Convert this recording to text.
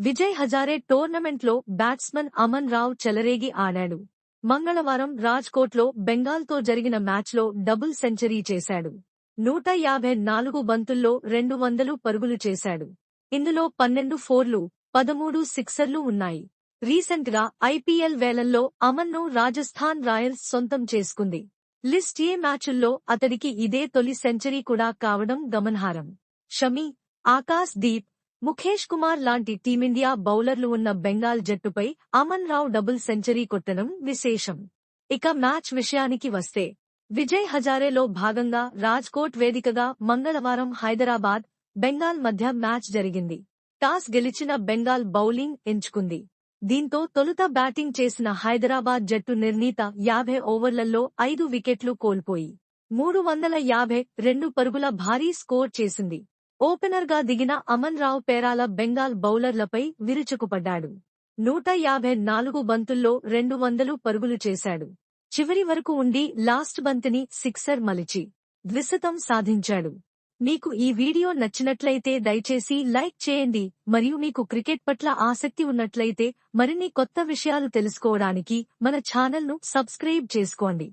విజయ్ హజారే టోర్నమెంట్లో బ్యాట్స్మన్ అమన్ రావ్ చెలరేగి ఆడాడు. మంగళవారం రాజ్కోట్లో బెంగాల్తో జరిగిన మ్యాచ్లో డబుల్ సెంచరీ చేశాడు. నూట యాభై నాలుగు బంతుల్లో రెండు వందలు పరుగులు చేశాడు. ఇందులో పన్నెండు ఫోర్లు పదమూడు సిక్సర్లు ఉన్నాయి. రీసెంట్గా ఐపీఎల్ వేలల్లో అమన్ను రాజస్థాన్ రాయల్స్ సొంతం చేసుకుంది. లిస్ట్ ఏ మ్యాచుల్లో అతడికి ఇదే తొలి సెంచరీ కూడా కావడం గమనార్హం. షమి ఆకాశ్ దీప్ ముఖేష్ కుమార్ లాంటి టీమిండియా బౌలర్లు ఉన్న బెంగాల్ జట్టుపై అమన్ రావ్ డబుల్ సెంచరీ కొట్టడం విశేషం. ఇక మ్యాచ్ విషయానికి వస్తే విజయ్ హజారేలో భాగంగా రాజ్కోట్ వేదికగా మంగళవారం హైదరాబాద్ బెంగాల్ మధ్య మ్యాచ్ జరిగింది. టాస్ గెలిచిన బెంగాల్ బౌలింగ్ ఎంచుకుంది. దీంతో తొలుత బ్యాటింగ్ చేసిన హైదరాబాద్ జట్టు నిర్ణీత యాభై ఓవర్లలో ఐదు వికెట్లు కోల్పోయి మూడు వందల యాభై రెండు పరుగుల భారీ స్కోర్ చేసింది. ఓపెనర్గా దిగిన అమన్ రావు పేరాల బెంగాల్ బౌలర్లపై విరుచుకుపడ్డాడు. నూట యాభై నాలుగు బంతుల్లో రెండు వందలు పరుగులు చేశాడు. చివరి వరకు ఉండి లాస్ట్ బంతిని సిక్సర్ మలిచి ద్విశతం సాధించాడు. మీకు ఈ వీడియో నచ్చినట్లయితే దయచేసి లైక్ చేయండి మరియు మీకు క్రికెట్ పట్ల ఆసక్తి ఉన్నట్లయితే మరిన్ని కొత్త విషయాలు తెలుసుకోవడానికి మన ఛానల్ను సబ్స్క్రైబ్ చేసుకోండి.